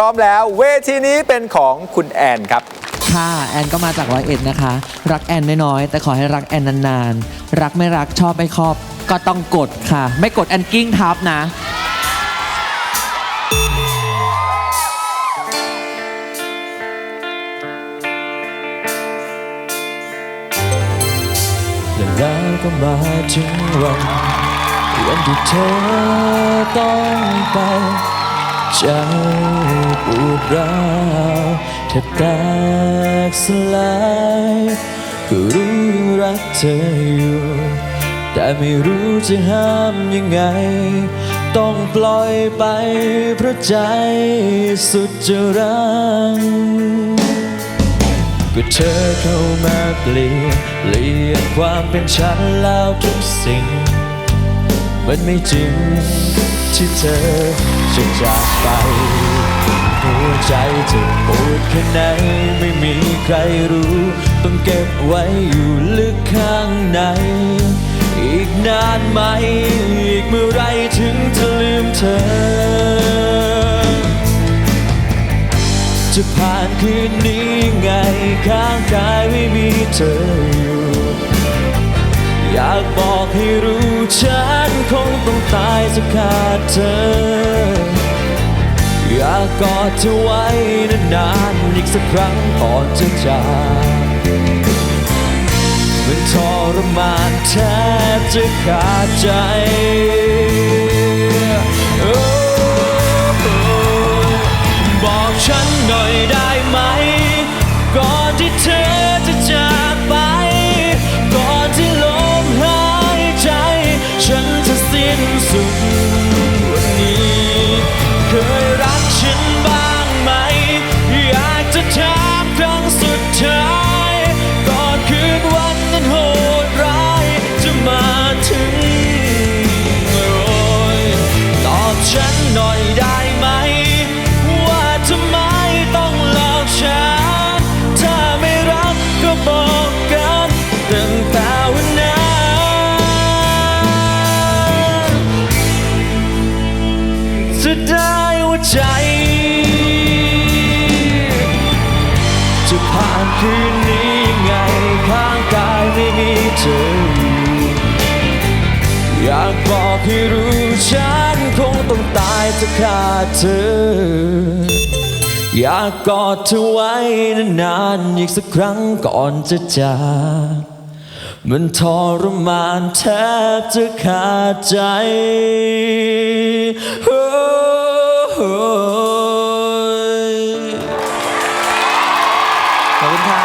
พร้อมแล้วเวทีนี้เป็นของคุณแอนครับ ค่ะ แอนก็มาจากร้อยเอ็ดนะคะ รักแอนน้อยๆแต่ขอให้รักแอนนานๆ รักไม่รักชอบไม่ครอบ ก็ต้องกดค่ะ ไม่กดแอนกิ้งทับนะ และแล้วก็มาถึงวันวันที่เธอต้องไปใจป วดร้าวแทบแตกสลายก็รู้รักเธออยู่ แต่ไม่รู้จะห้ามยังไง ต้องปล่อยไปเพราะใจสุดจะรังก็เธอเข้ามาเปลี่ยนเปลี่ยนความเป็นฉันแล้วทุกสิ่ง มันไม่จริงที่เธอจะจากไป ใจจะปวดแค่ไหนไม่มีใครรู้ ต้องเก็บไว้อยู่ลึกข้างใน อีกนานไหม อีกเมื่อไรถึงจะลืมเธอ จะผ่านคืนนี้ไงข้างกายไม่มีเธออยู่ อยากบอกให้รู้ฉันคงต้องตายจะขาดเธอ อยากกอดเธอไว้นานๆอีกสักครั้งก่อนจะจากมันทรมานแทบจะขาดใจบอกฉันหน่อยได้ไหมก่อนที่เธอ ฉันหน่อยได้ไหม ว่าทำไมต้องหลอกฉัน ถ้าไม่รักก็บอกกันตั้งแต่วันนั้นจะได้ว่าใจ จะผ่านคืนนี้ยังไงข้างกายไม่มีเธอ อยากบอกให้รู้ฉันคงต้องตายจะขาดเธอ อยากกอดเธอไว้นานๆอีกสักครั้งก่อนจะจากมันทรมานแทบจะขาดใจ ขอบคุณค่ะ